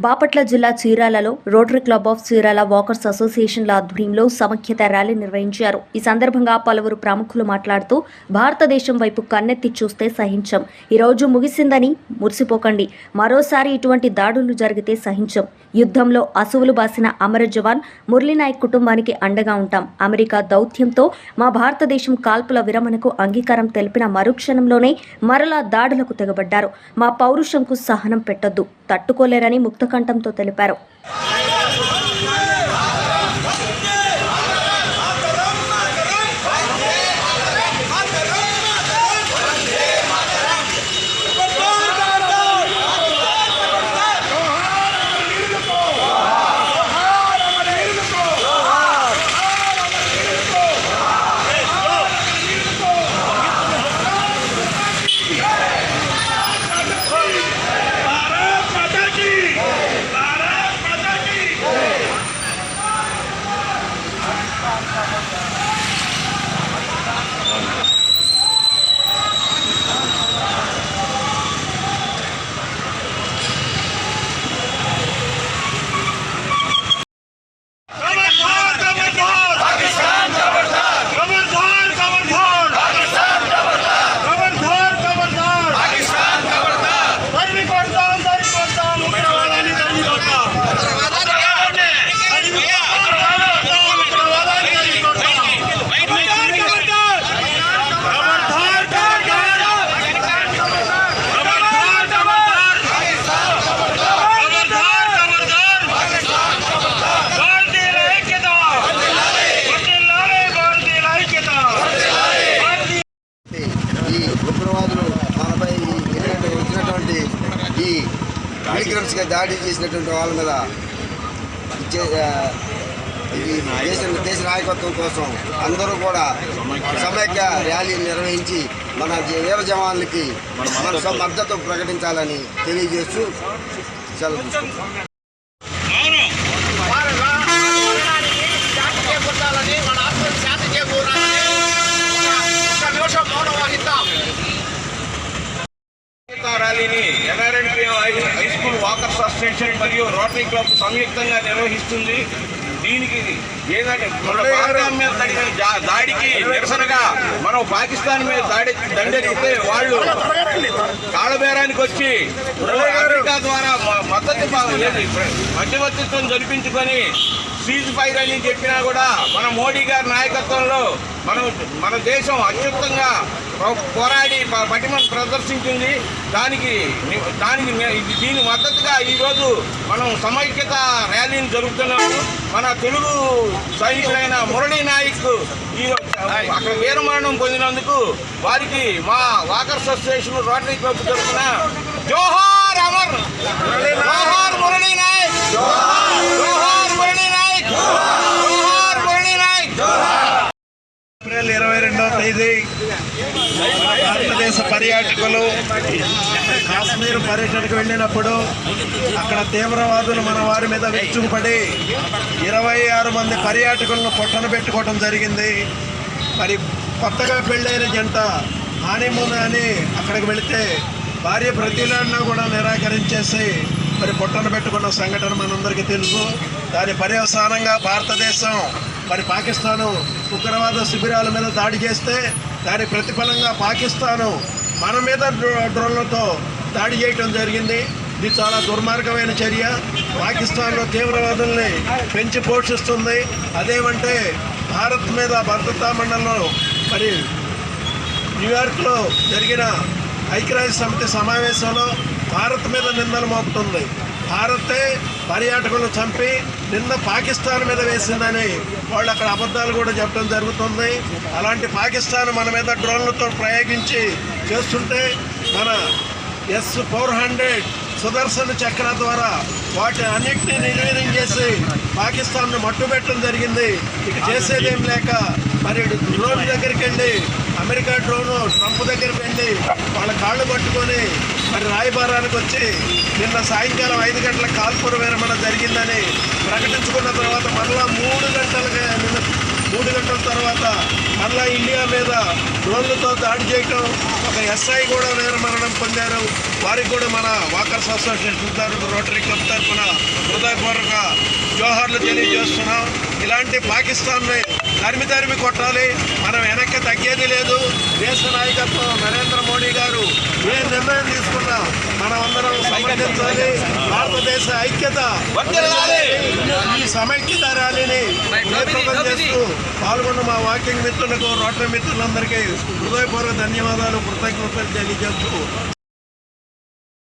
బాపట్ల జిల్లా చీరాలలో rotary club of Chirala walkers అసోసియేషన్ల ఆధ్వర్యంలో సమైక్యత ర్యాలీ నిర్వహించారు. ఈ సందర్భంగా పలువురు ప్రముఖులు మాట్లాడుతూ భారతదేశం వైపు కన్నెత్తి చూస్తే సహించం. ఈరోజు ముగిసిందని మురిసిపోకండి. మరోసారి ఇటువంటి దాడులు జరిగితే సహించం. యుద్ధంలో అసువులు బాసిన అమర జవాన్ మురళీనాయక్ కుటుంబానికి అండగా ఉంటాం. అమెరికా దౌత్యంతో మా భారతదేశం కాల్పుల విరమణకు అంగీకారం తెలిపిన మరుక్షణంలోనే మరలా దాడులకు తెగబడ్డారు. మా పౌరుషంకు సహనం పెట్టొద్దు. తట్టుకోలేరని కంఠంతో తెలిపారు. మిలిగ్రమ్స్గా దాడి చేసినటువంటి వాళ్ళ మీద దేశ దేశ నాయకత్వం కోసం అందరూ కూడా సమైక్య ర్యాలీ నిర్వహించి మన వీర జవాన్లకి మన స- మద్దతు ప్రకటించాలని తెలియజేస్తూ సెలవు ర్యాలీని అసోసియేషన్ మరియు రోటరీ క్లబ్ సంయుక్తంగా నిర్వహిస్తుంది. దీనికి ఏంటంటే మన పాకిస్తాన్ మీద జరిగిన జా- దాడికి నిరసనగా మనం పాకిస్తాన్ మీద దాడి దండెత్తితే వాళ్ళు కాళ్ళబేరానికి వచ్చి అమెరికా ద్వారా మద్దతు మధ్యవర్తిత్వం జరిపించుకొని సీజ్ ఫైర్ అని చెప్పినా కూడా మన మోడీ గారి నాయకత్వంలో మనం మన దేశం అత్యుత్తంగా పోరాడి పటిమను ప్రదర్శించింది. దానికి దానికి దీని మద్దతుగా ఈరోజు మనం సమైక్యత ర్యాలీని జరుపుతున్నాము. మన తెలుగు సైనికులైన మురళీ నాయక్ ఈ అక్కడ వీరమరణం పొందినందుకు వారికి మా వాకర్స్ అసోసియేషన్ రోటరీ క్లబ్ తరఫున జోహార్ అమర్! జోహార్ పర్యాటకులు. కాశ్మీర్ పర్యటనకు వెళ్ళినప్పుడు అక్కడ తీవ్రవాదులు మన వారి మీద విచ్చుకుపడి ఇరవై ఆరు మంది పర్యాటకులను పొట్టన పెట్టుకోవడం జరిగింది. మరి కొత్తగా పెళ్ళైన జంట హానీమూన్ అని అక్కడికి వెళితే భార్య ప్రతిలాడినా కూడా నిరాకరించేసి మరి పొట్టన పెట్టుకున్న సంఘటన మనందరికీ తెలుసు. దాని పర్యవసానంగా భారతదేశం మరి పాకిస్తాను ఉగ్రవాద శిబిరాల మీద దాడి చేస్తే దాని ప్రతిఫలంగా పాకిస్తాను మన మీద డ్రోన్లతో దాడి చేయటం జరిగింది. ఇది చాలా దుర్మార్గమైన చర్య. పాకిస్తాన్లో తీవ్రవాదుల్ని పెంచి పోషిస్తుంది. అదేమంటే భారత్ మీద భద్రతా మండలిలో మరి న్యూయార్క్లో జరిగిన ఐక్యరాజ్య సమితి సమావేశంలో భారత్ మీద నిందలు మోపుతుంది. భారతే పర్యాటకులను చంపి నిన్న పాకిస్తాన్ మీద వేసిందని వాళ్ళు అక్కడ అబద్ధాలు కూడా చెప్పడం జరుగుతుంది. అలాంటి పాకిస్తాన్ మన మీద డ్రోన్లతో ప్రయోగించి చేస్తుంటే మన S four hundred Sudarshan Chakra ద్వారా వాటి అన్నింటినీ నిర్వీర్యం చేసి పాకిస్తాన్ను మట్టుబెట్టడం జరిగింది. ఇక చేసేదేం లేక మరి డ్రోన్ దగ్గరికి వెళ్ళి అమెరికా డ్రోను ట్రంప్ దగ్గరికి వెళ్ళి వాళ్ళ కాళ్ళు పట్టుకొని మరి రాయబారానికి వచ్చి నిన్న సాయంకాలం ఐదు గంటల కాల్పుర విరమణ జరిగిందని ప్రకటించుకున్న తర్వాత మరలా మూడు గంటలుగా నిన్న మూడు గంటల తర్వాత మరలా ఇండియా మీద డ్రోన్లతో దాడి చేయటం ఒక ఎస్ఐ కూడా వీరమరణం పొందారు. వారికి కూడా మన వాకర్స్ అసోసియేషన్ తరఫున రోటరీ క్లబ్ తరఫున హృదయపూర్వక జోహార్లు తెలియజేస్తున్నాం. ఇలాంటి పాకిస్తాన్ని తరిమి తరిమి కొట్టాలి. మనం వెనక్కి తగ్గేది లేదు. దేశ నాయకత్వం నరేంద్ర మోడీ గారు ఏ నిర్ణయం తీసుకున్నా మనం అందరం సమర్థించాలి. భారతదేశ ఐక్యత. ఈ సమైక్యత ర్యాలీని చేస్తూ పాల్గొన్న మా వాకింగ్ మిత్రులకు రోటరీ మిత్రులందరికీ హృదయపూర్వక ధన్యవాదాలు కృతజ్ఞతలు తెలియజేస్తూ